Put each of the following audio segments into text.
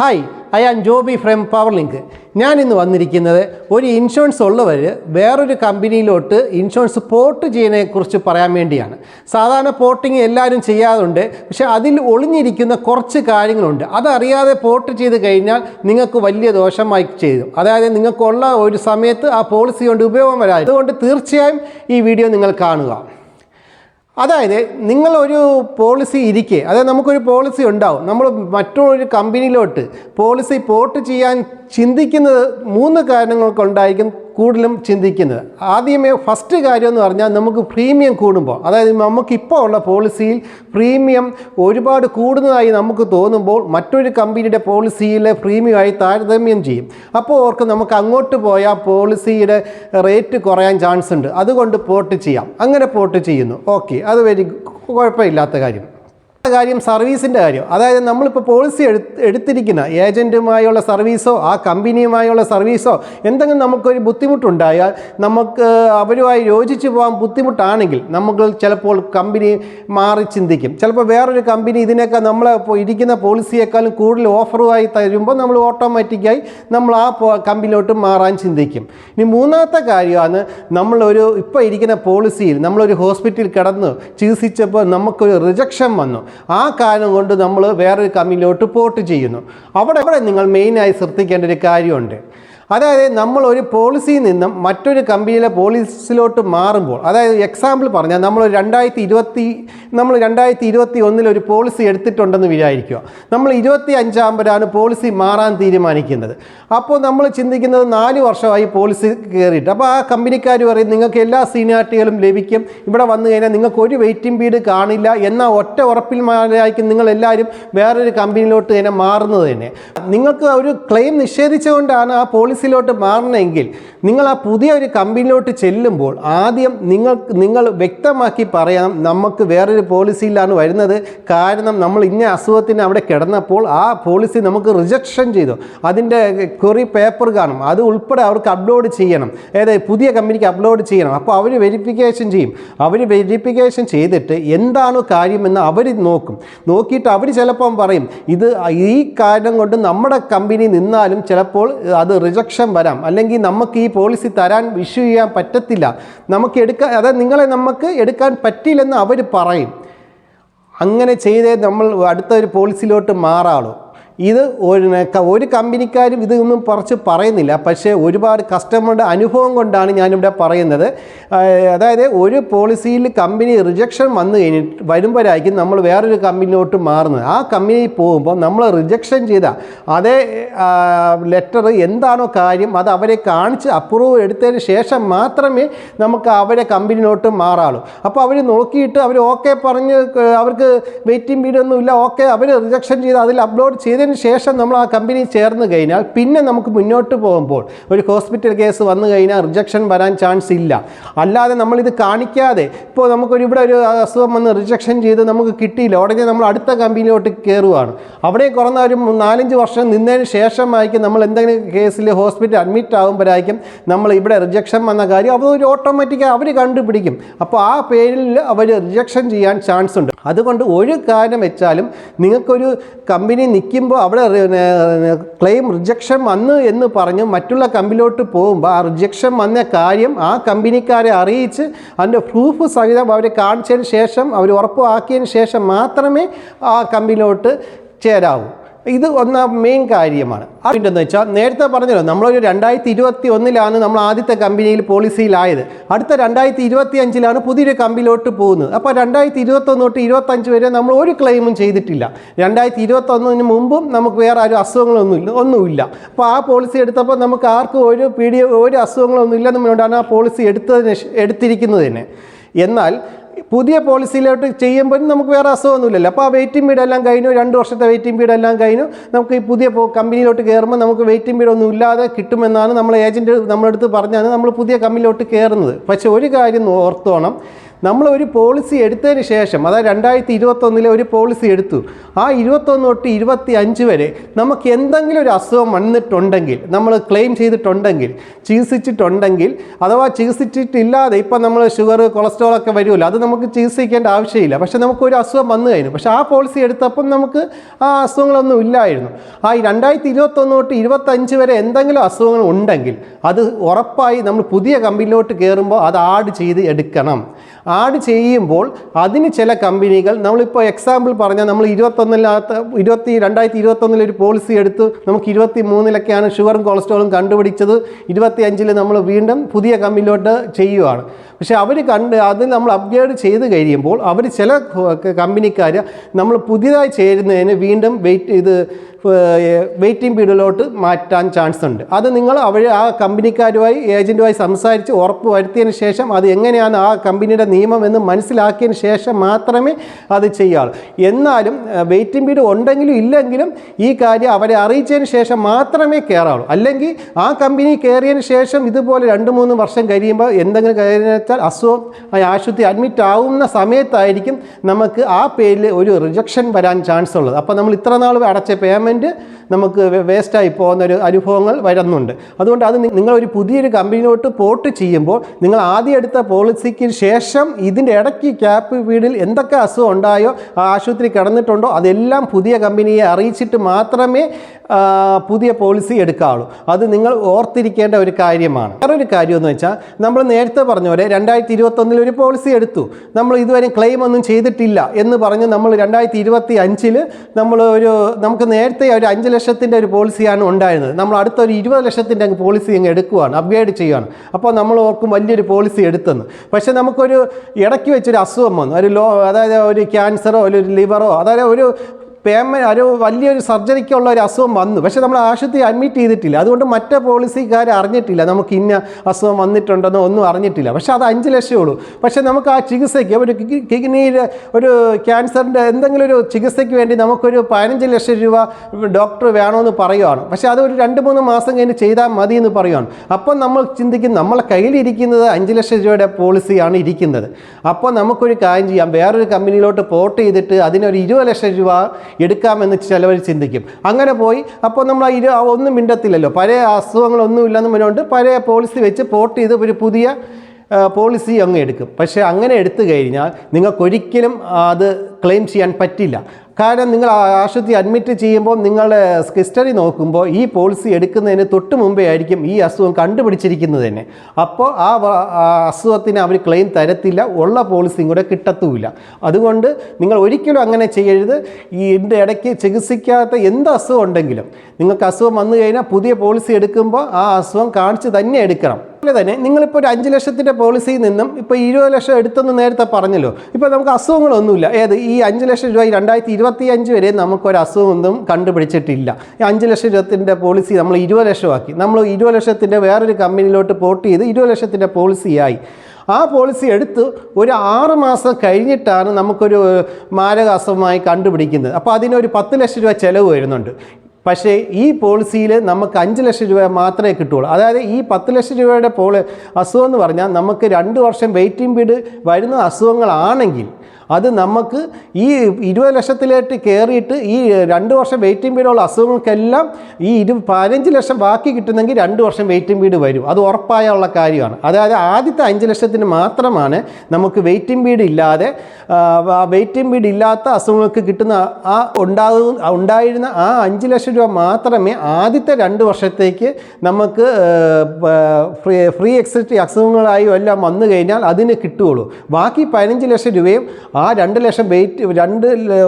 Hi I am Joby from power link ഞാൻ ഇന്ന് വന്നിരിക്കുന്നത് ഒരു ഇൻഷുറൻസ് ഉള്ളവർ വേറൊരു കമ്പനിയിലോട്ട് ഇൻഷുറൻസ് പോർട്ട് ചെയ്യുന്നതിനെക്കുറിച്ച് പറയാൻ വേണ്ടിയാണ്. സാധാരണ പോർട്ടിങ് എല്ലാവരും ചെയ്യാറുണ്ട് പക്ഷേ അതിൽ ഒളിഞ്ഞിരിക്കുന്ന കുറച്ച് കാര്യങ്ങളുണ്ട്. അതറിയാതെ പോർട്ട് ചെയ്ത് കഴിഞ്ഞാൽ നിങ്ങൾക്ക് വലിയ ദോഷമായി ചെയ്തു അതായത് നിങ്ങൾക്കുള്ള ഒരു സമയത്ത് ആ പോളിസി കൊണ്ട് ഉപയോഗം വരാതെ അതുകൊണ്ട് തീർച്ചയായും ഈ വീഡിയോ നിങ്ങൾ കാണുക. അതായത് നിങ്ങളൊരു പോളിസി ഇരിക്കെ അതായത് നമുക്കൊരു പോളിസി ഉണ്ടാവും. നമ്മൾ മറ്റൊരു കമ്പനിയിലോട്ട് പോളിസി പോർട്ട് ചെയ്യാൻ ചിന്തിക്കുന്നത് മൂന്ന് കാരണങ്ങൾ കൊണ്ടായിരിക്കും കൂടുതലും ചിന്തിക്കുന്നത്. ആദ്യമേ ഫസ്റ്റ് കാര്യം എന്ന് പറഞ്ഞാൽ നമുക്ക് പ്രീമിയം കൂടുമ്പോൾ അതായത് നമുക്കിപ്പോൾ ഉള്ള പോളിസിയിൽ പ്രീമിയം ഒരുപാട് കൂടുന്നതായി നമുക്ക് തോന്നുമ്പോൾ മറ്റൊരു കമ്പനിയുടെ പോളിസിയിലെ പ്രീമിയമായി താരതമ്യം ചെയ്യും. അപ്പോൾ ഓർക്ക് നമുക്ക് അങ്ങോട്ട് പോയാൽ പോളിസിയുടെ റേറ്റ് കുറയാൻ ചാൻസ് ഉണ്ട്. അതുകൊണ്ട് പോർട്ട് ചെയ്യാം. അങ്ങനെ പോർട്ട് ചെയ്യുന്നു. ഓക്കെ അത് വരി കുഴപ്പമില്ലാത്ത കാര്യം. കാര്യം സർവീസിന്റെ കാര്യം. അതായത് നമ്മളിപ്പോൾ പോളിസി എടുത്ത് എടുത്തിരിക്കുന്ന ഏജന്റുമായുള്ള സർവീസോ ആ കമ്പനിയുമായുള്ള സർവീസോ എന്തെങ്കിലും നമുക്കൊരു ബുദ്ധിമുട്ടുണ്ടായാൽ നമുക്ക് അവരുമായി യോജിച്ച് പോകാൻ ബുദ്ധിമുട്ടാണെങ്കിൽ നമുക്ക് ചിലപ്പോൾ കമ്പനി മാറി ചിന്തിക്കും. ചിലപ്പോൾ വേറൊരു കമ്പനി ഇതിനേക്കാൾ നമ്മൾ ഇരിക്കുന്ന പോളിസിയേക്കാളും കൂടുതൽ ഓഫറുമായി തരുമ്പോൾ നമ്മൾ ഓട്ടോമാറ്റിക്കായി നമ്മൾ ആ കമ്പനിയിലോട്ട് മാറാൻ ചിന്തിക്കും. ഇനി മൂന്നാമത്തെ കാര്യമാണ് നമ്മളൊരു ഇപ്പോൾ ഇരിക്കുന്ന പോളിസിയിൽ നമ്മളൊരു ഹോസ്പിറ്റലിൽ കിടന്ന് ചികിത്സിച്ചപ്പോൾ നമുക്കൊരു റിജക്ഷൻ വന്നു. ആ കാരണം കൊണ്ട് നമ്മൾ വേറൊരു കമ്പനിയിലോട്ട് പോർട്ട് ചെയ്യുന്നു. അവിടെ അവിടെ നിങ്ങൾ മെയിനായി ശ്രദ്ധിക്കേണ്ട ഒരു കാര്യമുണ്ട്. അതായത് നമ്മൾ ഒരു പോളിസിയിൽ നിന്നും മറ്റൊരു കമ്പനിയിലെ പോളിസിയിലോട്ട് മാറുമ്പോൾ അതായത് എക്സാമ്പിൾ പറഞ്ഞാൽ നമ്മൾ രണ്ടായിരത്തി ഇരുപത്തി നമ്മൾ രണ്ടായിരത്തി ഇരുപത്തി ഒന്നിൽ ഒരു പോളിസി എടുത്തിട്ടുണ്ടെന്ന് വിചാരിക്കുക. നമ്മൾ ഇരുപത്തി അഞ്ചാകുമ്പോഴാണ് പോളിസി മാറാൻ തീരുമാനിക്കുന്നത്. അപ്പോൾ നമ്മൾ ചിന്തിക്കുന്നത് നാല് വർഷമായി പോളിസി കയറിയിട്ട്. അപ്പോൾ ആ കമ്പനിക്കാർ പറയും നിങ്ങൾക്ക് എല്ലാ സീനിയാരിറ്റികളും ലഭിക്കും. ഇവിടെ വന്നു കഴിഞ്ഞാൽ നിങ്ങൾക്ക് ഒരു വെയിറ്റിംഗ് പീഡ് കാണില്ല. എന്നാൽ ഒറ്റ ഉറപ്പിൽ മാറായിരിക്കും നിങ്ങൾ എല്ലാവരും വേറൊരു കമ്പനിയിലോട്ട് തന്നെ മാറുന്നത് തന്നെ. നിങ്ങൾക്ക് ഒരു ക്ലെയിം നിഷേധിച്ചുകൊണ്ടാണ് ആ പോളിസിയിലോട്ട് മാറണമെങ്കിൽ നിങ്ങൾ ആ പുതിയ ഒരു കമ്പനിയിലോട്ട് ചെല്ലുമ്പോൾ ആദ്യം നിങ്ങൾ നിങ്ങൾ വ്യക്തമാക്കി പറയാം നമുക്ക് വേറൊരു പോളിസിയിലാണ് വരുന്നത്. കാരണം നമ്മൾ ഇന്ന അസുഖത്തിന് അവിടെ കിടന്നപ്പോൾ ആ പോളിസി നമുക്ക് റിജക്ഷൻ ചെയ്തു. അതിന്റെ കൊറി പേപ്പർ കാണും. അത് ഉൾപ്പെടെ അവർക്ക് അപ്ലോഡ് ചെയ്യണം. അതായത് പുതിയ കമ്പനിക്ക് അപ്ലോഡ് ചെയ്യണം. അപ്പോൾ അവർ വെരിഫിക്കേഷൻ ചെയ്യും. അവർ വെരിഫിക്കേഷൻ ചെയ്തിട്ട് എന്താണോ കാര്യമെന്ന് അവർ നോക്കും. നോക്കിയിട്ട് അവർ ചിലപ്പം പറയും ഇത് ഈ കാരണം കൊണ്ട് നമ്മുടെ കമ്പനി നിന്നാലും ചിലപ്പോൾ അത് റിജക്ഷൻ വരാം. അല്ലെങ്കിൽ നമുക്ക് ഈ പോളിസി തരാൻ ഇഷ്യൂ ചെയ്യാൻ പറ്റത്തില്ല. നമുക്ക് എടുക്കാൻ അതായത് നിങ്ങളെ നമുക്ക് എടുക്കാൻ പറ്റില്ലെന്ന് അവർ പറയും. അങ്ങനെ ചെയ്തേ നമ്മൾ അടുത്ത ഒരു പോളിസിയിലോട്ട് മാറാളൂ. ഇത് ഒരു ഒരു കമ്പനിക്കാരും ഇതൊന്നും കുറച്ച് പറയുന്നില്ല. പക്ഷേ ഒരുപാട് കസ്റ്റമറുടെ അനുഭവം കൊണ്ടാണ് ഞാനിവിടെ പറയുന്നത്. അതായത് ഒരു പോളിസിയിൽ കമ്പനി റിജക്ഷൻ വന്നു കഴിഞ്ഞിട്ട് വരുമ്പോഴായിരിക്കും നമ്മൾ വേറൊരു കമ്പനിയിലോട്ട് മാറുന്നത്. ആ കമ്പനി പോകുമ്പോൾ നമ്മൾ റിജക്ഷൻ ചെയ്ത അതേ ലെറ്റർ എന്താണോ കാര്യം അത് അവരെ കാണിച്ച് അപ്രൂവ് എടുത്തതിന് ശേഷം മാത്രമേ നമുക്ക് അവരെ കമ്പനിയിലോട്ട് മാറാളൂ. അപ്പോൾ അവർ നോക്കിയിട്ട് അവർ ഓക്കെ പറഞ്ഞ് അവർക്ക് വെയിറ്റിംഗ് പീരീഡ് ഒന്നുമില്ല. ഓക്കെ അവർ റിജക്ഷൻ ചെയ്ത് അതിൽ അപ്ലോഡ് ചെയ്തതിന് ശേഷം നമ്മൾ ആ കമ്പനി ചേർന്ന് കഴിഞ്ഞാൽ പിന്നെ നമുക്ക് മുന്നോട്ട് പോകുമ്പോൾ ഒരു ഹോസ്പിറ്റൽ കേസ് വന്നു കഴിഞ്ഞാൽ റിജക്ഷൻ വരാൻ ചാൻസ് ഇല്ല. അല്ലാതെ നമ്മളിത് കാണിക്കാതെ ഇപ്പോൾ നമുക്കൊരു ഇവിടെ ഒരു അസുഖം വന്ന് റിജക്ഷൻ ചെയ്ത് നമുക്ക് കിട്ടിയില്ല. ഉടനെ നമ്മൾ അടുത്ത കമ്പനിയിലോട്ട് കയറുകയാണ് അവിടെ കുറഞ്ഞ ഒരു നാലഞ്ച് വർഷം നിന്നതിന് ശേഷമായിരിക്കും നമ്മൾ എന്തെങ്കിലും കേസിൽ ഹോസ്പിറ്റൽ അഡ്മിറ്റ് ആകുമ്പോഴായിരിക്കും നമ്മൾ ഇവിടെ റിജക്ഷൻ വന്ന കാര്യം അപ്പോൾ ഒരു ഓട്ടോമാറ്റിക്കായി അവർ കണ്ടുപിടിക്കും. അപ്പോൾ ആ പേരിൽ അവർ റിജക്ഷൻ ചെയ്യാൻ ചാൻസ് ഉണ്ട്. അതുകൊണ്ട് ഒരു കാര്യം വെച്ചാലും നിങ്ങൾക്കൊരു കമ്പനി നിൽക്കുമ്പോൾ അവിടെ ക്ലെയിം റിജക്ഷൻ വന്നു എന്ന് പറഞ്ഞ് മറ്റുള്ള കമ്പനിയിലോട്ട് പോകുമ്പോൾ ആ റിജക്ഷൻ വന്ന കാര്യം ആ കമ്പനിക്കാരെ അറിയിച്ച് അതിന്റെ പ്രൂഫ് സഹിതം അവരെ കാണിച്ചതിന് ശേഷം അവർ ഉറപ്പാക്കിയതിന് ശേഷം മാത്രമേ ആ കമ്പനിയിലോട്ട് ചേരാവൂ. ഇത് ഒന്നാം മെയിൻ കാര്യമാണ്. അതിന്റെന്ന് വെച്ചാൽ നേരത്തെ പറഞ്ഞല്ലോ നമ്മളൊരു രണ്ടായിരത്തി ഇരുപത്തി ഒന്നിലാണ് നമ്മൾ ആദ്യത്തെ കമ്പനിയിൽ പോളിസിയിലായത് അടുത്ത രണ്ടായിരത്തി ഇരുപത്തി അഞ്ചിലാണ് പുതിയൊരു കമ്പനിയിലോട്ട് പോകുന്നത്. അപ്പോൾ രണ്ടായിരത്തി ഇരുപത്തൊന്ന് തൊട്ട് ഇരുപത്തഞ്ച് വരെ നമ്മൾ ഒരു ക്ലെയിമും ചെയ്തിട്ടില്ല. രണ്ടായിരത്തി ഇരുപത്തൊന്നിന് മുമ്പും നമുക്ക് വേറെ ഒരു അസുഖങ്ങളൊന്നുമില്ല ഒന്നുമില്ല. അപ്പോൾ ആ പോളിസി എടുത്തപ്പോൾ നമുക്ക് ആർക്കും ഒരു പീഡിയ ഒരു അസുഖങ്ങളൊന്നും ഇല്ലെന്നുകൊണ്ടാണ് ആ പോളിസി എടുത്തതിന് എടുത്തിരിക്കുന്നത് തന്നെ. എന്നാൽ പുതിയ പോളിസിയിലോട്ട് ചെയ്യുമ്പോൾ നമുക്ക് വേറെ അസുഖമൊന്നുമില്ലല്ലോ. അപ്പോൾ ആ വെയിറ്റിംഗ് പീരീഡ് എല്ലാം കഴിഞ്ഞു രണ്ട് വർഷത്തെ വെയിറ്റിംഗ് പീരീഡ് എല്ലാം കഴിഞ്ഞു. നമുക്ക് ഈ പുതിയ കമ്പനിയിലോട്ട് കയറുമ്പോൾ നമുക്ക് വെയിറ്റിംഗ് പീരീഡ് ഒന്നും ഇല്ലാതെ കിട്ടുമെന്നാണ് നമ്മൾ ഏജന്റ് നമ്മളെടുത്ത് പറഞ്ഞാണ് നമ്മൾ പുതിയ കമ്പനിയിലോട്ട് കയറുന്നത് പക്ഷേ ഒരു കാര്യം ഓർത്തോണം. നമ്മൾ ഒരു പോളിസി എടുത്തതിന് ശേഷം അതായത് രണ്ടായിരത്തി ഇരുപത്തൊന്നിലെ ഒരു പോളിസി എടുത്തു. ആ ഇരുപത്തൊന്ന് തൊട്ട് ഇരുപത്തി അഞ്ച് വരെ നമുക്ക് എന്തെങ്കിലും ഒരു അസുഖം വന്നിട്ടുണ്ടെങ്കിൽ നമ്മൾ ക്ലെയിം ചെയ്തിട്ടുണ്ടെങ്കിൽ ചികിത്സിച്ചിട്ടുണ്ടെങ്കിൽ അഥവാ ചികിത്സിച്ചിട്ടില്ലാതെ ഇപ്പം നമ്മൾ ഷുഗർ കൊളസ്ട്രോൾ ഒക്കെ വരുമല്ലോ അത് നമുക്ക് ചികിത്സിക്കേണ്ട ആവശ്യമില്ല. പക്ഷേ നമുക്ക് ഒരു അസുഖം വന്നു കഴിഞ്ഞു. പക്ഷേ ആ പോളിസി എടുത്തപ്പം നമുക്ക് ആ അസുഖങ്ങളൊന്നും ഇല്ലായിരുന്നു. ആ രണ്ടായിരത്തി ഇരുപത്തൊന്ന് തൊട്ട് ഇരുപത്തഞ്ച് വരെ എന്തെങ്കിലും അസുഖങ്ങൾ ഉണ്ടെങ്കിൽ അത് ഉറപ്പായി നമ്മൾ പുതിയ കമ്പനിയിലോട്ട് കയറുമ്പോൾ അത് ആഡ് ചെയ്ത് എടുക്കണം. ആഡ് ചെയ്യുമ്പോൾ അതിന് ചില കമ്പനികൾ നമ്മളിപ്പോൾ എക്സാമ്പിൾ പറഞ്ഞാൽ നമ്മൾ ഇരുപത്തൊന്നിനകത്ത് ഇരുപത്തി രണ്ടായിരത്തി ഇരുപത്തൊന്നിൽ ഒരു പോളിസി എടുത്ത് നമുക്ക് ഇരുപത്തി മൂന്നിലൊക്കെയാണ് ഷുഗറും കൊളസ്ട്രോളും കണ്ടുപിടിച്ചത്. ഇരുപത്തി അഞ്ചിൽ നമ്മൾ വീണ്ടും പുതിയ കമ്പനിയിലോട്ട് ചെയ്യുവാണ്. പക്ഷേ അവർ കണ്ട് അത് നമ്മൾ അപ്ഗ്രേഡ് ചെയ്ത് കഴിയുമ്പോൾ അവർ ചില കമ്പനിക്കാർ നമ്മൾ പുതിയതായി ചേരുന്നതിന് വീണ്ടും വെയിറ്റ് ഇത് വെയിറ്റിംഗ് പീരീഡിലോട്ട് മാറ്റാൻ ചാൻസ് ഉണ്ട്. അത് നിങ്ങൾ അവർ ആ കമ്പനിക്കാരുമായി ഏജന്റുമായി സംസാരിച്ച് ഉറപ്പ് വരുത്തിയതിന് ശേഷം അത് എങ്ങനെയാണ് ആ കമ്പനിയുടെ നിയമം എന്ന് മനസ്സിലാക്കിയതിന് ശേഷം മാത്രമേ അത് ചെയ്യാവൂ എന്നാലും വെയിറ്റിംഗ് പീരീഡ് ഉണ്ടെങ്കിലും ഇല്ലെങ്കിലും ഈ കാര്യം അവരെ അറിയിച്ചതിന് ശേഷം മാത്രമേ കയറാവുള്ളൂ അല്ലെങ്കിൽ ആ കമ്പനി കയറിയതിന് ശേഷം ഇതുപോലെ രണ്ട് മൂന്ന് വർഷം കഴിയുമ്പോൾ എന്തെങ്കിലും വെച്ചാൽ അസുഖം ആ ആശുപത്രി അഡ്മിറ്റ് ആവുന്ന സമയത്തായിരിക്കും നമുക്ക് ആ പേരിൽ ഒരു റിജക്ഷൻ വരാൻ ചാൻസ് ഉള്ളത്. അപ്പോൾ നമ്മൾ ഇത്ര നാൾ അടച്ച പേയ്മെന്റ് നമുക്ക് വേസ്റ്റായി പോകുന്ന ഒരു അനുഭവങ്ങൾ വരുന്നുണ്ട്. അതുകൊണ്ട് അത് നിങ്ങളൊരു പുതിയൊരു കമ്പനിയിലോട്ട് പോർട്ട് ചെയ്യുമ്പോൾ നിങ്ങൾ ആദ്യം എടുത്ത പോളിസിക്ക് ശേഷം ഇതിന്റെ ഇടയ്ക്ക് ക്യാപ് വീടിൽ എന്തൊക്കെ അസുഖം ഉണ്ടായോ ആ ആശുപത്രി കിടന്നിട്ടുണ്ടോ അതെല്ലാം പുതിയ കമ്പനിയെ അറിയിച്ചിട്ട് മാത്രമേ പുതിയ പോളിസി എടുക്കാവുള്ളൂ. അത് നിങ്ങൾ ഓർത്തിരിക്കേണ്ട ഒരു കാര്യമാണ്. വേറൊരു കാര്യമെന്ന് വെച്ചാൽ നമ്മൾ നേരത്തെ പറഞ്ഞ പോലെ രണ്ടായിരത്തി ഇരുപത്തൊന്നിൽ ഒരു പോളിസി എടുത്തു. നമ്മൾ ഇതുവരെ ക്ലെയിം ഒന്നും ചെയ്തിട്ടില്ല എന്ന് പറഞ്ഞ് നമ്മൾ രണ്ടായിരത്തി ഇരുപത്തി അഞ്ചിൽ നമ്മൾ ഒരു നമുക്ക് നേരത്തെ ഒരു അഞ്ച് ലക്ഷത്തിന്റെ ഒരു പോളിസിയാണ് ഉണ്ടായിരുന്നത്. നമ്മൾ അടുത്ത ഒരു ഇരുപത് ലക്ഷത്തിന്റെ അങ്ങ് പോളിസി അങ്ങ് എടുക്കുവാണ് അപ്ഗ്രേഡ് ചെയ്യുകയാണ് അപ്പോൾ നമ്മൾ ഓർക്കും വലിയൊരു പോളിസി എടുത്തെന്ന്. പക്ഷേ നമുക്കൊരു ഇടയ്ക്ക് വെച്ചൊരു അസുഖം വന്നു. ഒരു ലോ അതായത് ഒരു ക്യാൻസറോ ഒരു ലിവറോ അതായത് ഒരു പേയ്മെന്റ് ഒരു വലിയൊരു സർജറിക്കുള്ള ഒരു അസുഖം വന്നു. പക്ഷേ നമ്മൾ ആശുപത്രി അഡ്മിറ്റ് ചെയ്തിട്ടില്ല. അതുകൊണ്ട് മറ്റേ പോളിസിക്കാർ അറിഞ്ഞിട്ടില്ല. നമുക്ക് ഇന്ന അസുഖം വന്നിട്ടുണ്ടെന്നോ ഒന്നും അറിഞ്ഞിട്ടില്ല. പക്ഷേ അത് അഞ്ച് ലക്ഷമേ ഉള്ളൂ. പക്ഷേ നമുക്ക് ആ ചികിത്സയ്ക്ക് ഒരു കിഡ്നിയിൽ ഒരു ക്യാൻസറിന്റെ എന്തെങ്കിലും ഒരു ചികിത്സയ്ക്ക് വേണ്ടി നമുക്കൊരു പതിനഞ്ച് ലക്ഷം രൂപ ഡോക്ടർ വേണമെന്ന് പറയുവാണ്. പക്ഷേ അത് ഒരു രണ്ട് മൂന്ന് മാസം കഴിഞ്ഞ് ചെയ്താൽ മതി എന്ന് പറയുവാണ്. അപ്പം നമ്മൾ ചിന്തിക്കും നമ്മളെ കയ്യിലിരിക്കുന്നത് അഞ്ച് ലക്ഷം രൂപയുടെ പോളിസിയാണ് ഇരിക്കുന്നത്. അപ്പോൾ നമുക്കൊരു കാര്യം ചെയ്യാം. വേറൊരു കമ്പനിയിലോട്ട് പോർട്ട് ചെയ്തിട്ട് അതിനൊരു ഇരുപത് ലക്ഷം രൂപ എടുക്കാമെന്ന് ചിലവർ ചിന്തിക്കും. അങ്ങനെ പോയി അപ്പോൾ നമ്മൾ ഇരു ഒന്നും മിണ്ടത്തില്ലല്ലോ. പഴയ അസുഖങ്ങളൊന്നും ഇല്ലെന്ന് പറഞ്ഞുകൊണ്ട് പഴയ പോളിസി വെച്ച് പോർട്ട് ചെയ്ത് ഒരു പുതിയ പോളിസി അങ്ങ് എടുക്കും. പക്ഷേ അങ്ങനെ എടുത്തു കഴിഞ്ഞാൽ നിങ്ങൾക്കൊരിക്കലും അത് ക്ലെയിം ചെയ്യാൻ പറ്റില്ല. കാരണം നിങ്ങൾ ആശുപത്രി അഡ്മിറ്റ് ചെയ്യുമ്പോൾ നിങ്ങൾ ഹിസ്റ്ററി നോക്കുമ്പോൾ ഈ പോളിസി എടുക്കുന്നതിന് തൊട്ട് മുമ്പേ ആയിരിക്കും ഈ അസുഖം കണ്ടുപിടിച്ചിരിക്കുന്നത് തന്നെ. അപ്പോൾ ആ അസുഖത്തിന് അവർ ക്ലെയിം തരത്തില്ല ഉള്ള പോളിസിയും കൂടെ കിട്ടത്തുമില്ല. അതുകൊണ്ട് നിങ്ങൾ ഒരിക്കലും അങ്ങനെ ചെയ്യരുത്. ഈ ഇതിന്റെ ഇടയ്ക്ക് ചികിത്സിക്കാത്ത എന്ത് അസുഖം ഉണ്ടെങ്കിലും നിങ്ങൾക്ക് അസുഖം വന്നു കഴിഞ്ഞാൽ പുതിയ പോളിസി എടുക്കുമ്പോൾ ആ അസുഖം കാണിച്ച് തന്നെ എടുക്കണം. അതുപോലെ തന്നെ നിങ്ങളിപ്പോൾ ഒരു അഞ്ച് ലക്ഷത്തിന്റെ പോളിസിയിൽ നിന്നും ഇപ്പോൾ ഇരുപത് ലക്ഷം എടുത്തെന്ന് നേരത്തെ പറഞ്ഞല്ലോ. ഇപ്പോൾ നമുക്ക് അസുഖങ്ങളൊന്നുമില്ല. ഏത്? ഈ അഞ്ച് ലക്ഷം രൂപ രണ്ടായിരത്തി ഇരുപത്തി അഞ്ച് വരെ നമുക്കൊരു അസുഖമൊന്നും കണ്ടുപിടിച്ചിട്ടില്ല. ഈ അഞ്ച് ലക്ഷം രൂപത്തിന്റെ പോളിസി നമ്മൾ ഇരുപത് ലക്ഷമാക്കി. നമ്മൾ ഇരുപത് ലക്ഷത്തിന്റെ വേറൊരു കമ്പനിയിലോട്ട് പോർട്ട് ചെയ്ത് ഇരുപത് ലക്ഷത്തിന്റെ പോളിസിയായി ആ പോളിസി എടുത്ത് ഒരു ആറ് മാസം കഴിഞ്ഞിട്ടാണ് നമുക്കൊരു മാരക അസുഖമായി കണ്ടുപിടിക്കുന്നത്. അപ്പോൾ അതിനൊരു പത്ത് ലക്ഷം രൂപ ചിലവ് വരുന്നുണ്ട്. പക്ഷേ ഈ പോളിസിയിൽ നമുക്ക് അഞ്ച് ലക്ഷം രൂപ മാത്രമേ കിട്ടുകയുള്ളൂ. അതായത് ഈ പത്ത് ലക്ഷം രൂപയുടെ പോളി അസുഖം എന്ന് പറഞ്ഞാൽ നമുക്ക് രണ്ട് വർഷം വെയിറ്റിംഗ് പീരീഡ് വരുന്ന അസുഖങ്ങളാണെങ്കിൽ അത് നമുക്ക് ഈ ഇരുപത് ലക്ഷത്തിലേക്ക് കയറിയിട്ട് ഈ രണ്ട് വർഷം വെയിറ്റിംഗ് പീരീഡുള്ള അസുഖങ്ങൾക്കെല്ലാം ഈ ഇരു പതിനഞ്ച് ലക്ഷം ബാക്കി കിട്ടുന്നെങ്കിൽ രണ്ട് വർഷം വെയിറ്റിംഗ് പീരീഡ് വരും. അത് ഉറപ്പായുള്ള കാര്യമാണ്. അതായത് ആദ്യത്തെ അഞ്ച് ലക്ഷത്തിന് മാത്രമാണ് നമുക്ക് വെയിറ്റിംഗ് പീരീഡ് ഇല്ലാതെ വെയിറ്റിംഗ് പീരീഡ് ഇല്ലാത്ത അസുഖങ്ങൾക്ക് കിട്ടുന്ന ആ ഉണ്ടാകും ഉണ്ടായിരുന്ന ആ അഞ്ച് ലക്ഷം രൂപ മാത്രമേ ആദ്യത്തെ രണ്ട് വർഷത്തേക്ക് നമുക്ക് ഫ്രീ ഫ്രീ എക്സിറ്റ് അസുഖങ്ങളായി എല്ലാം വന്നു കഴിഞ്ഞാൽ അതിന് കിട്ടുകയുള്ളൂ. ബാക്കി പതിനഞ്ച് ലക്ഷം രൂപയും ആ രണ്ട് ലക്ഷം വെയിറ്റ് രണ്ട്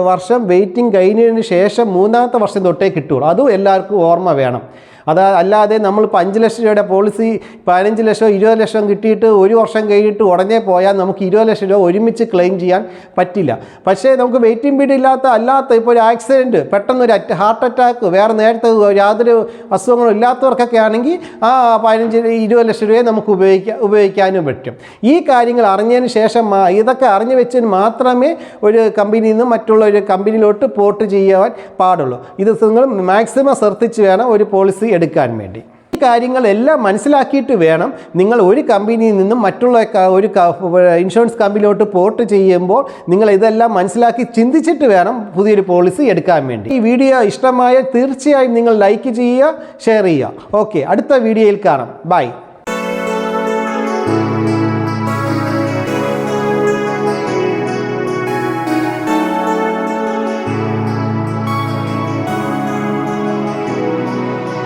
വർഷം വെയിറ്റിംഗ് കഴിഞ്ഞതിന് ശേഷം മൂന്നാമത്തെ വർഷം തൊട്ടേ കിട്ടുകയുള്ളൂ. അതും എല്ലാവർക്കും ഓർമ്മ വേണം. അതാ അല്ലാതെ നമ്മളിപ്പോൾ അഞ്ച് ലക്ഷം രൂപയുടെ പോളിസി പതിനഞ്ച് ലക്ഷം ഇരുപത് ലക്ഷം കിട്ടിയിട്ട് ഒരു വർഷം കഴിഞ്ഞിട്ട് ഉടനെ പോയാൽ നമുക്ക് ഇരുപത് ലക്ഷം രൂപ ഒരുമിച്ച് ക്ലെയിം ചെയ്യാൻ പറ്റില്ല. പക്ഷേ നമുക്ക് വെയിറ്റിംഗ് പീരീഡ് ഇല്ലാത്ത അല്ലാത്ത ഇപ്പോൾ ഒരു ആക്സിഡന്റ് പെട്ടെന്ന് ഒരു ഹാർട്ട് അറ്റാക്ക് വേറെ നേരത്തെ യാതൊരു അസുഖങ്ങളും ഇല്ലാത്തവർക്കൊക്കെ ആണെങ്കിൽ ആ പതിനഞ്ച് ഇരുപത് ലക്ഷം രൂപയെ നമുക്ക് ഉപയോഗിക്കാൻ ഉപയോഗിക്കാനും പറ്റും. ഈ കാര്യങ്ങൾ അറിഞ്ഞതിന് ശേഷം ഇതൊക്കെ അറിഞ്ഞു വെച്ചതിന് മാത്രമേ ഒരു കമ്പനിയിൽ നിന്ന് മറ്റുള്ള ഒരു കമ്പനിയിലോട്ട് പോർട്ട് ചെയ്യാൻ പാടുള്ളൂ. ഇത് നിങ്ങൾ മാക്സിമം ശ്രദ്ധിച്ച് വേണം ഒരു പോളിസി എടുക്കാൻ വേണ്ടി. ഈ കാര്യങ്ങളെല്ലാം മനസ്സിലാക്കിയിട്ട് വേണം നിങ്ങൾ ഒരു കമ്പനിയിൽ നിന്നും മറ്റുള്ള ഒരു ഇൻഷുറൻസ് കമ്പനിയിലോട്ട് പോർട്ട് ചെയ്യുമ്പോൾ നിങ്ങൾ ഇതെല്ലാം മനസ്സിലാക്കി ചിന്തിച്ചിട്ട് വേണം പുതിയൊരു പോളിസി എടുക്കാൻ വേണ്ടി. ഈ വീഡിയോ ഇഷ്ടമായ തീർച്ചയായും നിങ്ങൾ ലൈക്ക് ചെയ്യുക ഷെയർ ചെയ്യുക. ഓക്കെ അടുത്ത വീഡിയോയിൽ കാണാം. ബൈ.